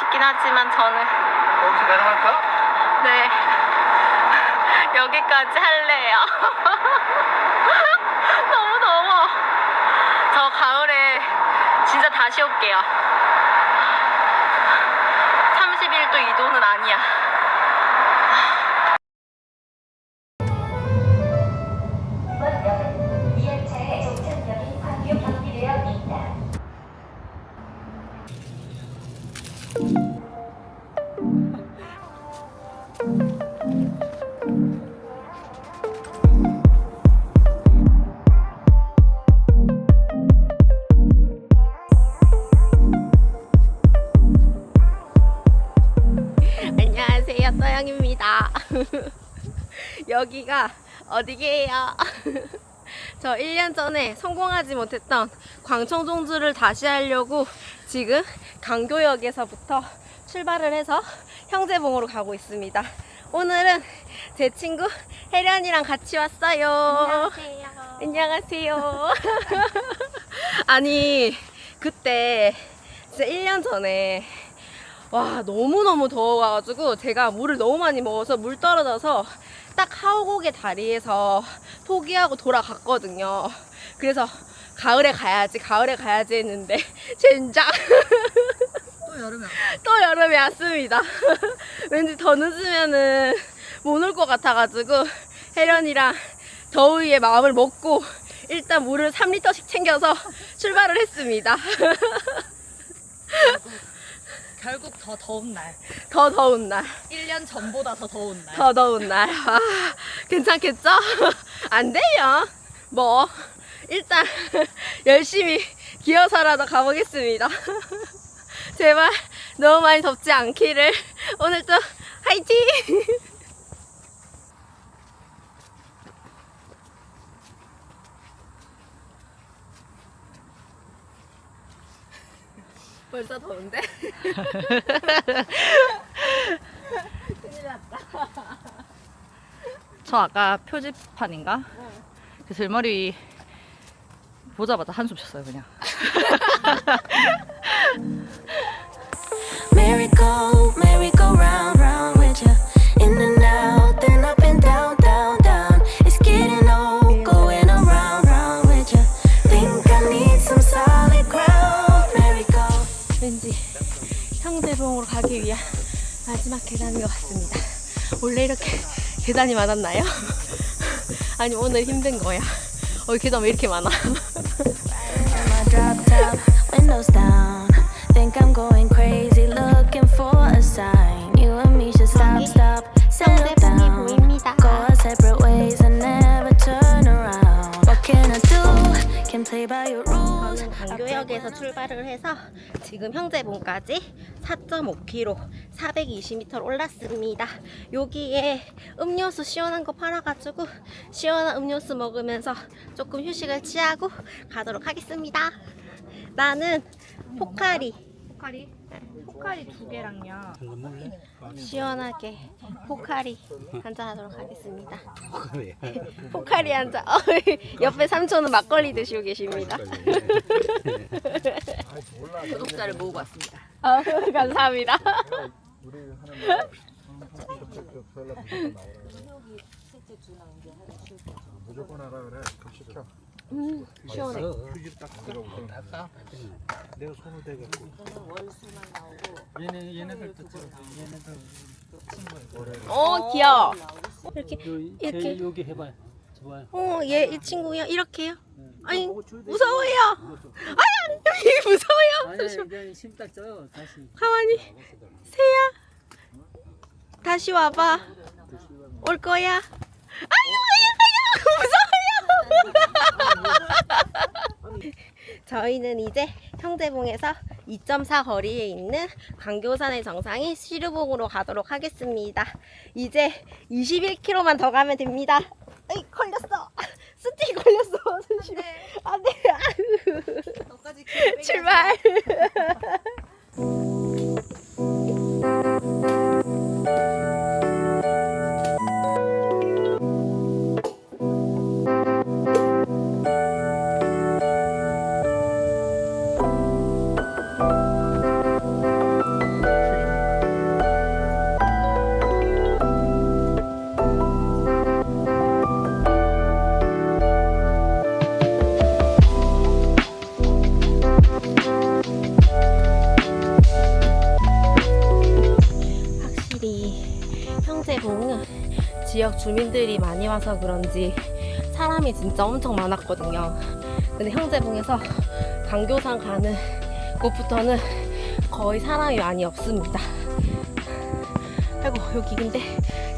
싶긴 하지만 저는 혹시 가능할까? 네 여기까지 할래요. 너무 더워. 저 가을에 진짜 다시 올게요. 31도 2도는 아니야. 여기가 어디게요? 저 1년 전에 성공하지 못했던 광청종주를 다시 하려고 지금 강교역에서부터 출발을 해서 형제봉으로 가고 있습니다. 오늘은 제 친구 혜련이랑 같이 왔어요. 안녕하세요. 아니, 그때 진짜 1년 전에 와 너무너무 더워가지고 제가 물을 너무 많이 먹어서 물 떨어져서 딱 하오곡의 다리에서 포기하고 돌아갔거든요. 그래서 가을에 가야지 가을에 가야지 했는데 젠장 또 여름에 또 여름이 왔습니다. 왠지 더 늦으면은 못 올 것 같아가지고 혜련이랑 더위에 마음을 먹고 일단 물을 3리터씩 챙겨서 출발을 했습니다. 결국 더 더운 날. 더 더운 날. 1년 전보다 더 더운 날. 더 더운 날. 아, 괜찮겠죠? 안 돼요. 뭐, 일단, 열심히 기어서라도 가보겠습니다. 제발, 너무 많이 덥지 않기를. 오늘도 화이팅! 벌써 더운데? 저 아까 표지판인가? 그 들머리 보자마자 한숨 쉬었어요 그냥. Merry go, merry go round, round with ya. 형제봉으로 가기 위한 마지막 계단인 것 같습니다. 원래 이렇게 계단이 많았나요? 아니 오늘 힘든 거야. 어, 이 계단 왜 이렇게 많아? 강교역에서 출발을 해서 지금 형제봉까지 4.5km, 420m 올랐습니다. 여기에 음료수 시원한 거 팔아가지고 시원한 음료수 먹으면서 조금 휴식을 취하고 가도록 하겠습니다. 나는 포카리 포카리? 포카리 두 개랑요. 시원하게 포카리 한잔 하도록 하겠습니다. 포카리 한 잔. 어, 옆에 삼촌은 막걸리 드시고 계십니다. 구독자를 모으고 왔습니다. 아, 감사합니다. 무조건 하라 그래. 그럼 시켜. 음, 시원해. 휴지 딱 들어오고. 내가 손을 대겠고. 얘네 얘네들도 저 얘네들 친구예요. 어, 귀여워. 이렇게, 요, 이렇게. 제 여기 해봐요. 좋아요. 어, 얘, 이 친구요? 이렇게요? 아니, 무서워요. 아니, 이게 무서워요. 아니야 이제 심딱 쪄 다시. 가만히. 새야. 다시 와봐. 올 거야. 아유, 아유, 아유, 무서워요. 저희는 이제 형제봉에서 2.4 거리에 있는 광교산의 정상인 시르봉으로 가도록 하겠습니다. 이제 21km만 더 가면 됩니다. 에이, 걸렸어. 스틱 걸렸어. 조심해. 안 돼. 출발. 행제봉은 지역 주민들이 많이 와서 그런지 사람이 진짜 엄청 많았거든요. 근데 형제봉에서 강교산 가는 곳부터는 거의 사람이 많이 없습니다. 아이고 여기 근데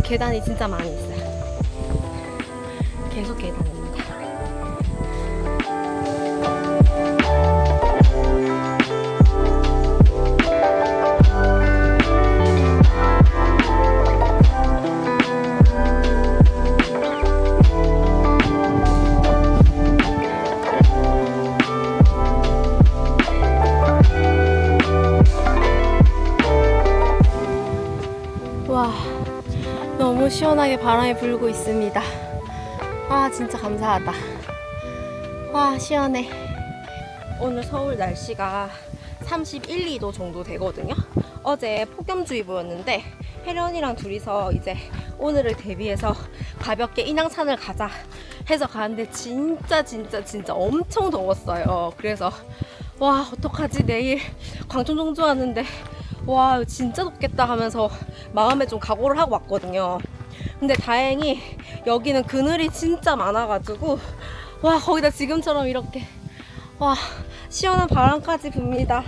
계단이 진짜 많이 있어요. 계속 계단 시원하게 바람이 불고 있습니다. 아 진짜 감사하다. 와 시원해. 오늘 서울 날씨가 31, 2도 정도 되거든요. 어제 폭염주의보였는데 혜련이랑 둘이서 이제 오늘을 대비해서 가볍게 인왕산을 가자 해서 가는데 진짜 진짜 진짜 엄청 더웠어요. 그래서 와 어떡하지 내일 광천 종주 하는데 와 진짜 덥겠다 하면서 마음에 좀 각오를 하고 왔거든요. 근데 다행히 여기는 그늘이 진짜 많아가지고 와 거기다 지금처럼 이렇게 와 시원한 바람까지 붑니다.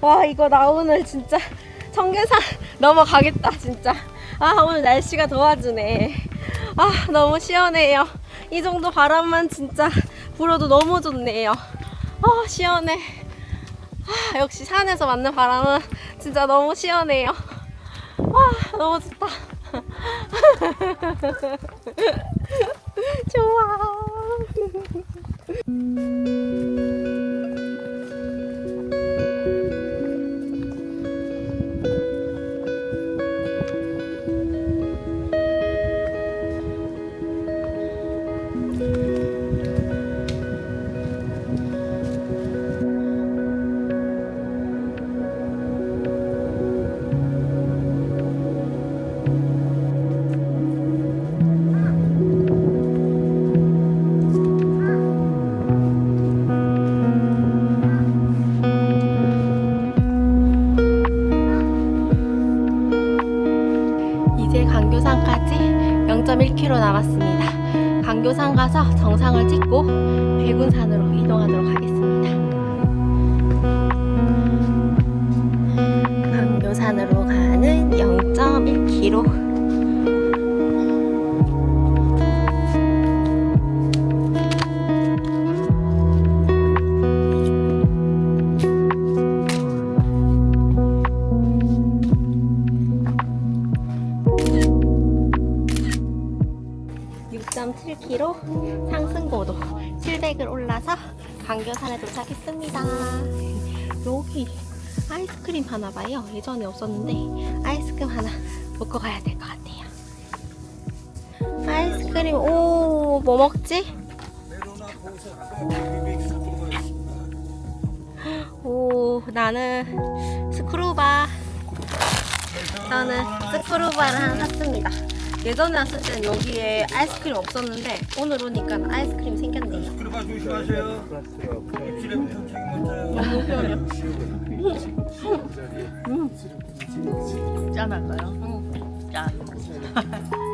와 이거 나 오늘 진짜 청계산 넘어가겠다 진짜. 아 오늘 날씨가 도와주네. 아 너무 시원해요. 이 정도 바람만 진짜 불어도 너무 좋네요. 아 시원해. 아, 역시 산에서 맞는 바람은 진짜 너무 시원해요. 아, 너무 좋다. 좋아. 없었는데 아이스크림 하나 먹고 가야 될 것 같아요. 아이스크림 오 뭐 먹지? 오 나는 스크루바. 저는 스크루바를 하나 샀습니다 예전에 왔을 땐 여기에 아이스크림 없었는데 오늘 오니까 아이스크림 생겼네요 그러봐 조심하세요. 입술에 책임 먼저요. 짠할까요? 짠.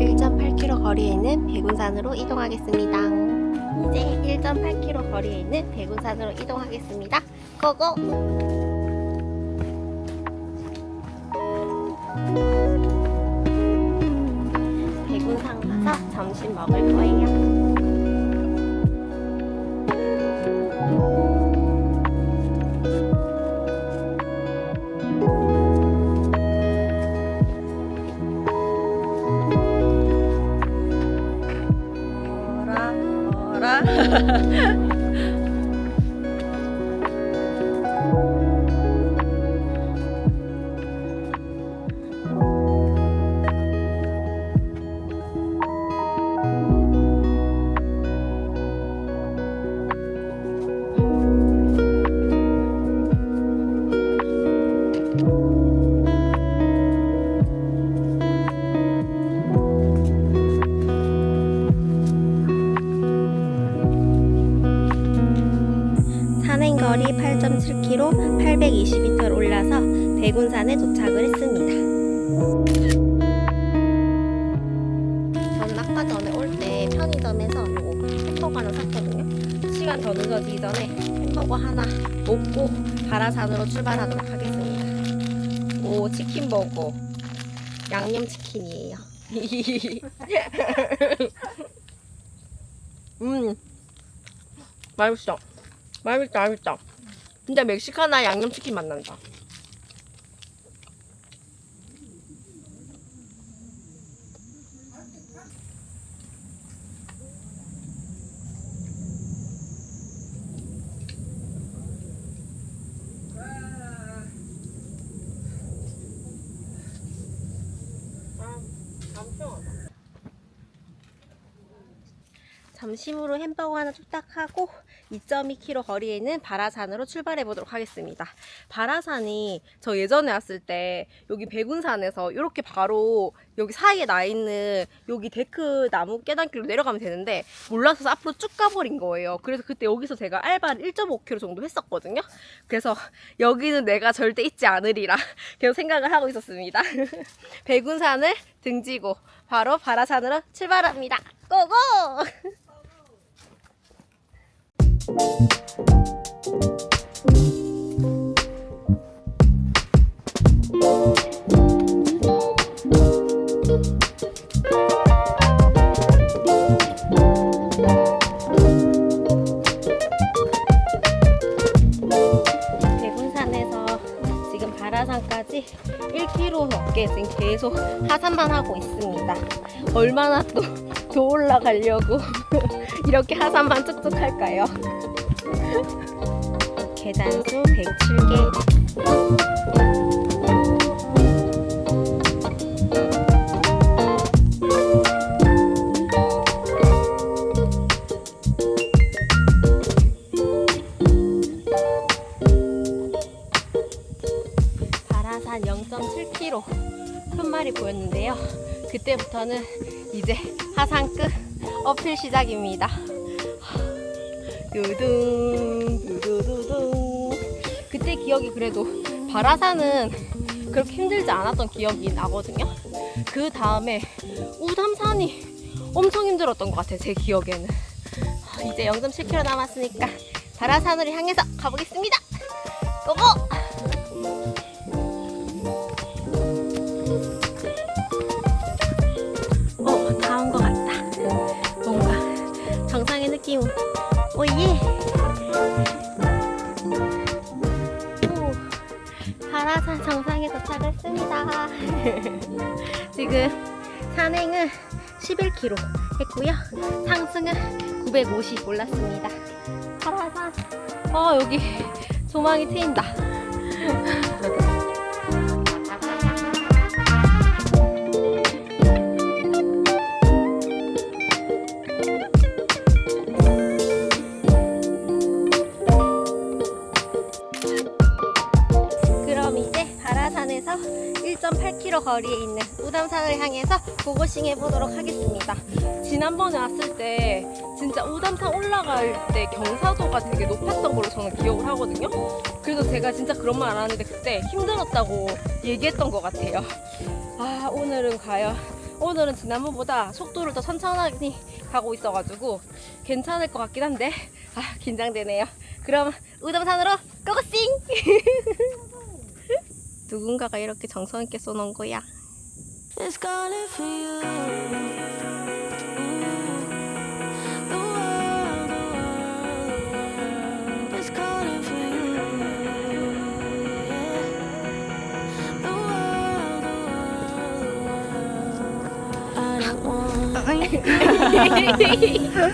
1.8km 거리에 있는 백운산으로 이동하겠습니다. 이제 1.8km 거리에 있는 백운산으로 이동하겠습니다. 고고! 가서 점심 먹을 거예 치킨버거. 양념 치킨이에요. 음, 맛있어. 맛있다, 맛있다. 진짜 멕시카나 양념 치킨 맛 난다. 점심으로 햄버거 하나 뚝딱 하고 2.2km 거리에 있는 바라산으로 출발해 보도록 하겠습니다. 바라산이 저 예전에 왔을 때 여기 백운산에서 이렇게 바로 여기 사이에 나 있는 여기 데크 나무 계단길로 내려가면 되는데 몰라서 앞으로 쭉 가버린 거예요. 그래서 그때 여기서 제가 알바를 1.5km 정도 했었거든요. 그래서 여기는 내가 절대 잊지 않으리라 계속 생각을 하고 있었습니다. 백운산을 등지고 바로 바라산으로 출발합니다. 고고! 대군산에서 지금 바라산까지 1km 넘게 계속 하산만 하고 있습니다. 얼마나 또 더 올라가려고 이렇게 하산만 쭉쭉 할까요? 계단 수 107개. 바라산 0.7km 푯말이 보였는데요. 그때부터는 이제 어필 시작입니다. 두둥 두두두둥 그때 기억이 그래도 바라산은 그렇게 힘들지 않았던 기억이 나거든요. 그 다음에 우담산이 엄청 힘들었던 것 같아요. 제 기억에는 아, 이제 0.7km 남았으니까 바라산으로 향해서 가보겠습니다. 도착했습니다. 지금 산행은 11km 했고요. 상승은 950 올랐습니다. 바라산. 어, 여기 조망이 트인다. 고고싱 해보도록 하겠습니다. 지난번에 왔을 때 진짜 우담산 올라갈 때 경사도가 되게 높았던 걸로 저는 기억을 하거든요. 그래서 제가 진짜 그런 말 안 하는데 그때 힘들었다고 얘기했던 것 같아요. 아 오늘은 과연 오늘은 지난번보다 속도를 더 천천히 가고 있어가지고 괜찮을 것 같긴 한데 아 긴장되네요. 그럼 우담산으로 고고싱! 누군가가 이렇게 정성 있게 써놓은 거야. It's calling for you. The world, the world is calling for you. The world, the world, I don't want,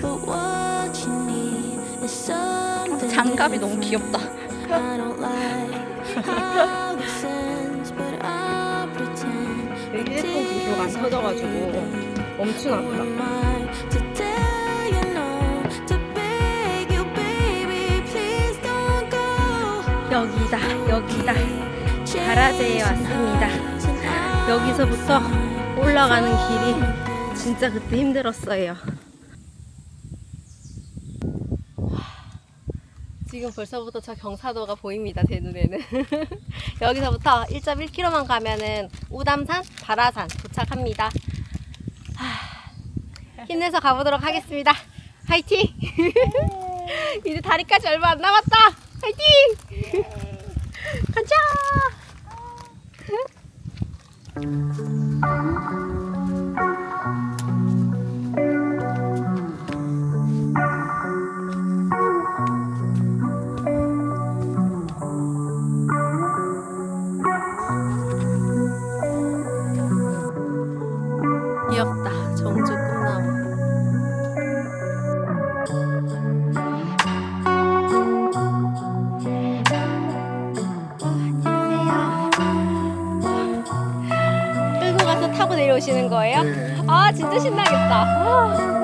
but what you need is something. 장갑이 너무 귀엽다. I don't like how 안 터져가지고 don't go. 여기다, 여기다. 가라제에 왔습니다. 여기서부터 올라가는 길이 진짜 그때 힘들었어요. 지금 벌써부터 저 경사도가 보입니다, 제 눈에는. 여기서부터 1.1km만 가면은 우담산, 바라산 도착합니다. 하, 힘내서 가보도록 하겠습니다. 화이팅! 이제 다리까지 얼마 안 남았다! 화이팅! 가자! 거예요? 아 진짜 신나겠다. 와,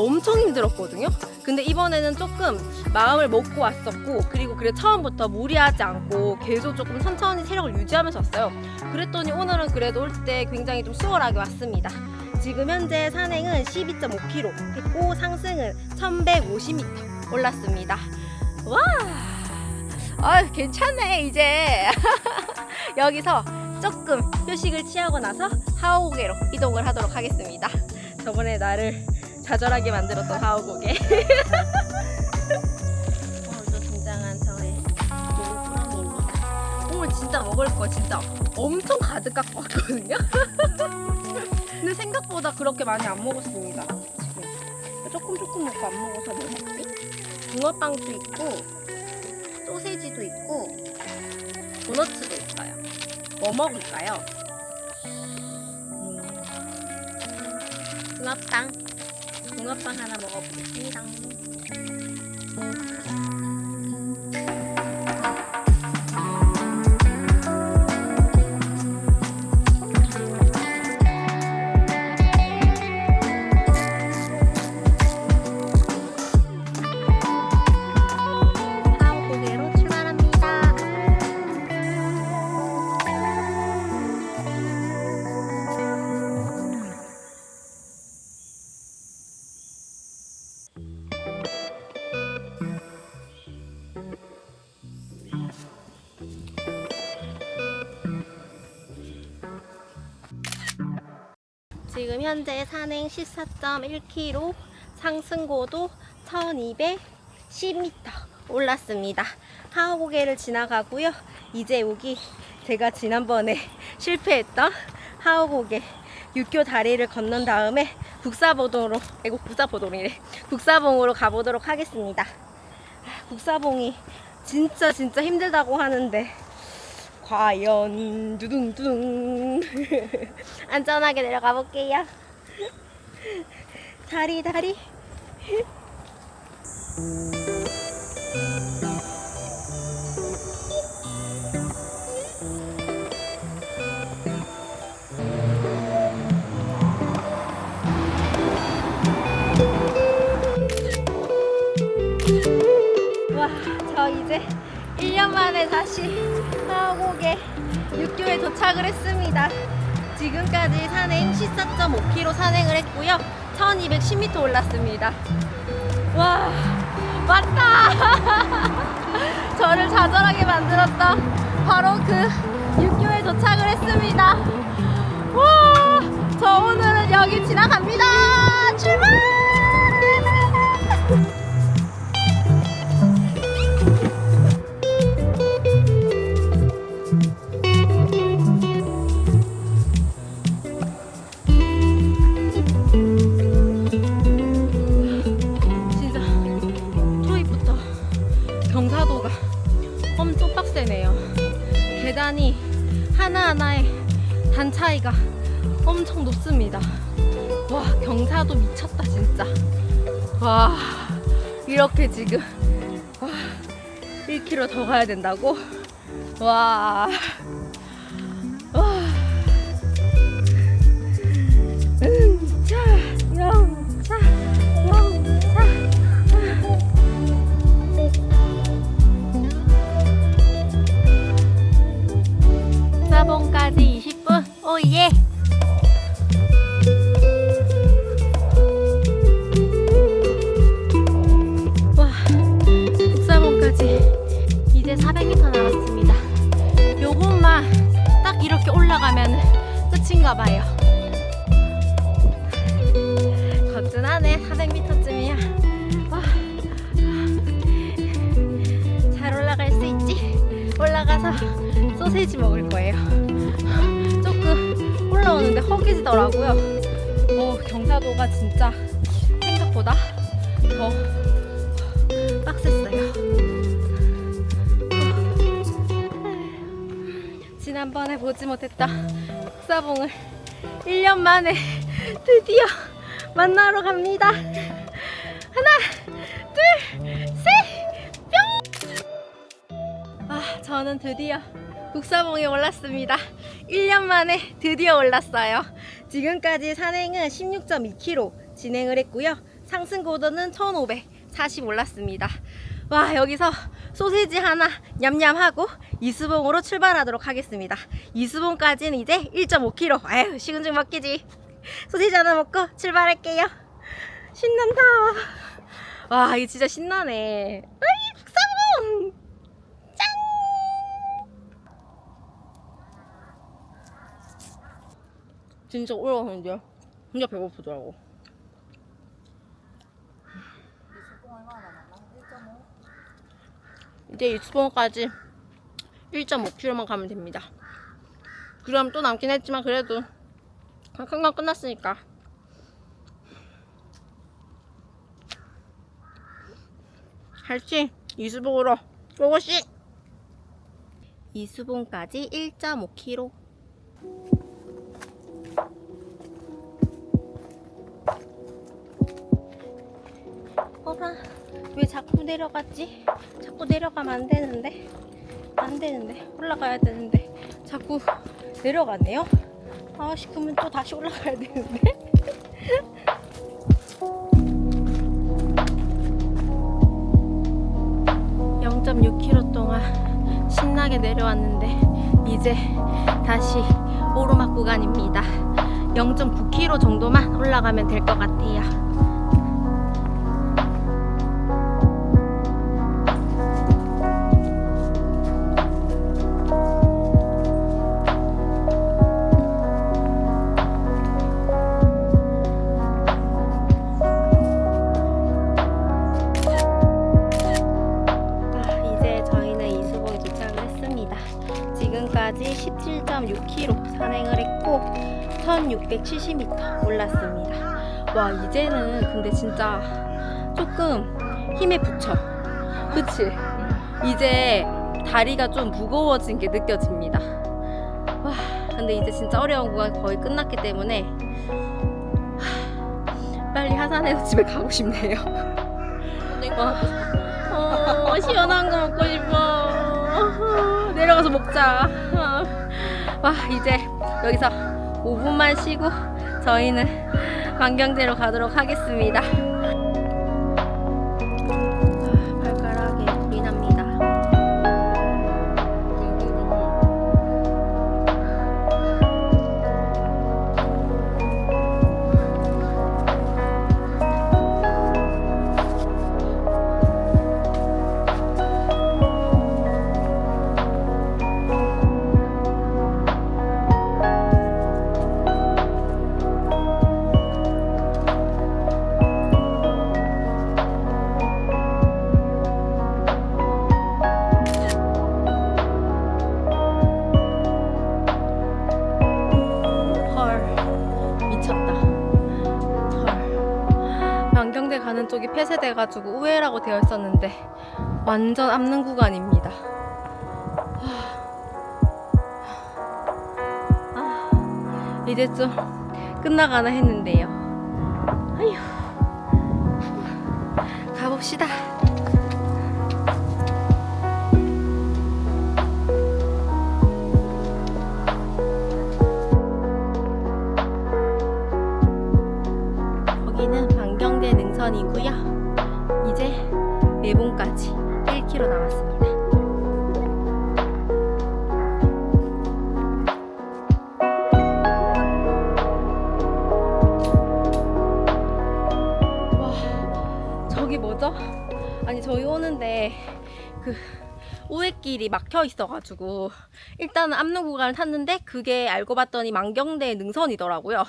엄청 힘들었거든요. 근데 이번에는 조금 마음을 먹고 왔었고, 그리고 그래 처음부터 무리하지 않고 계속 조금 천천히 체력을 유지하면서 왔어요. 그랬더니 오늘은 그래도 올 때 굉장히 좀 수월하게 왔습니다. 지금 현재 산행은 12.5km 했고 상승은 1150m 올랐습니다. 와, 아 괜찮네 이제 여기서 조금 휴식을 취하고 나서 하오고개로 이동을 하도록 하겠습니다. 저번에 나를 좌절하게 만들었던 하오고개. 오늘도 등장한 저의 노루꾸러미입니다. 오늘 진짜 먹을 거 진짜 엄청 가득 갖고 왔거든요. 근데 생각보다 그렇게 많이 안 먹었습니다. 지금 조금 조금 먹고 안 먹어서 뭐 먹지? 붕어빵도 있고 소세지도 있고 도너츠도 있어요. 뭐 먹을까요? 음, 붕어빵. 붕어빵 하나 먹어보겠습니다. 14.1km, 상승고도 1210m 올랐습니다. 하오고개를 지나가고요. 이제 여기 제가 지난번에 실패했던 하오고개 육교 다리를 건넌 다음에 국사보동으로, 아이고 국사보동이래. 국사봉으로 가보도록 하겠습니다. 아, 국사봉이 진짜 진짜 힘들다고 하는데 과연 두둥두둥 안전하게 내려가 볼게요. 다리 다리. 와, 저 이제 1년 만에 다시 하곡에 육교에 도착을 했습니다. 지금까지 산행 14.5km 산행을 했고요. 1210m 올랐습니다. 와, 맞다! 저를 좌절하게 만들었던 바로 그 육교에 도착을 했습니다. 와, 저 오늘은 여기 지나갑니다. 출발! 단 차이가 엄청 높습니다. 와, 경사도 미쳤다, 진짜. 와, 이렇게 지금, 와, 1km 더 가야 된다고? 와. 와. 지난번에 보지 못했던 흑사봉을 1년 만에 드디어 만나러 갑니다. 하나, 둘, 셋, 뿅! 아, 저는 드디어 국사봉에 올랐습니다. 1년 만에 드디어 올랐어요. 지금까지 산행은 16.2km 진행을 했고요. 상승 고도는 1540 올랐습니다. 와, 여기서 소세지 하나 냠냠하고 이수봉으로 출발하도록 하겠습니다. 이수봉까지는 이제 1.5km. 아유, 식은 죽 먹기지. 소세지 하나 먹고 출발할게요. 신난다. 와, 이거 진짜 신나네. 아이, 국사봉! 짠! 진짜 올라가는데요? 진짜 배고프더라고. 이제 이수봉까지 1.5km만 가면 됩니다. 그럼 또 남긴 했지만 그래도 금방 끝났으니까. 할지 이수봉으로 고고씨! 이수봉까지 1.5km. 어라 왜 자꾸 내려갔지? 자꾸 내려가면 안 되는데 안 되는데 올라가야 되는데 자꾸 내려가네요. 아씨 그러면 또 다시 올라가야 되는데. (0.6km) 동안 신나게 내려왔는데 이제 다시 오르막 구간입니다. 0.9km 정도만 올라가면 될 것 같아요. 1670m 올랐습니다. 와 이제는 근데 진짜 조금 힘에 붙여. 그치? 이제 다리가 좀 무거워진 게 느껴집니다. 와 근데 이제 진짜 어려운 구간 거의 끝났기 때문에 하, 빨리 하산해서 집에 가고 싶네요. 와, 어, 시원한 거 먹고 싶어. 어, 내려가서 먹자. 어. 와, 이제 여기서 5분만 쉬고 저희는 만경대로 가도록 하겠습니다. 가는 쪽이 폐쇄돼가지고 우회라고 되어 있었는데 완전 앞는 구간입니다. 아, 이제 좀 끝나가나 했는데요. 아휴. 가봅시다 왔더니고요. 이제 매봉까지 1km 남았습니다. 와, 저기 뭐죠? 아니 저희 오는데 그 우회길이 막혀 있어가지고 일단은 압류 구간을 탔는데 그게 알고 봤더니 만경대 능선이더라고요.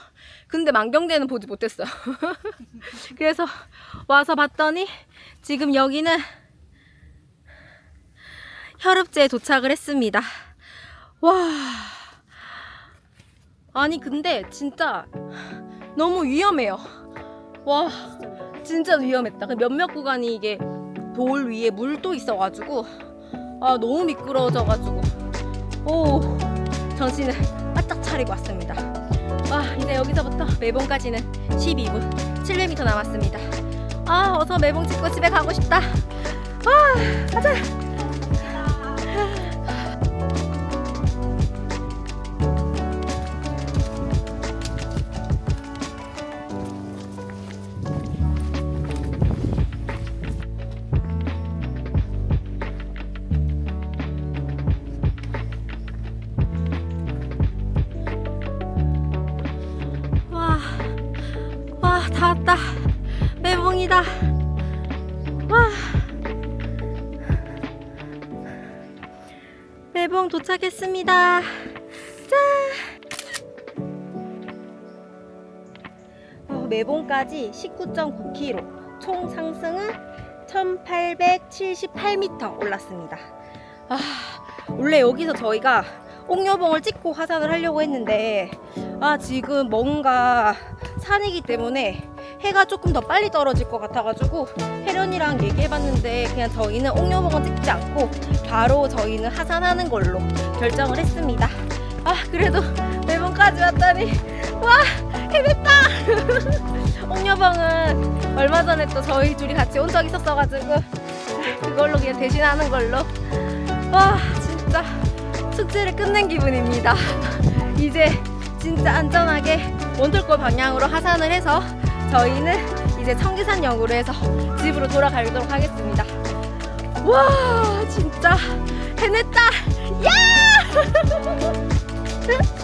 근데 만경대는 보지 못했어요. 그래서 와서 봤더니 지금 여기는 혈읍제에 도착을 했습니다. 와. 아니 근데 진짜 너무 위험해요. 와. 진짜 위험했다. 그 몇몇 구간이 이게 돌 위에 물도 있어가지고 아 너무 미끄러워져가지고 오 정신을 바짝 차리고 왔습니다. 와 이제 여기서부터 매봉까지는 12분 700m 남았습니다. 아 어서 매봉 찍고 집에 가고 싶다. 와 가자. 도착했습니다. 짠! 어, 매봉까지 19.9km, 총 상승은 1878m 올랐습니다. 아, 원래 여기서 저희가 옥녀봉을 찍고 하산을 하려고 했는데 아 지금 뭔가 산이기 때문에 해가 조금 더 빨리 떨어질 것 같아가지고 혜련이랑 얘기해봤는데 그냥 저희는 옥녀봉은 찍지 않고 바로 저희는 하산하는 걸로 결정을 했습니다. 아 그래도 매봉까지 왔다니 와 해냈다. 옥녀봉은 얼마 전에 또 저희 둘이 같이 온 적 있었어가지고 그걸로 그냥 대신하는 걸로 와 진짜 숙제를 끝낸 기분입니다. 이제 진짜 안전하게 원돌골 방향으로 하산을 해서 저희는 이제 청계산역으로 해서 집으로 돌아가도록 하겠습니다. 와 진짜 해냈다! 야!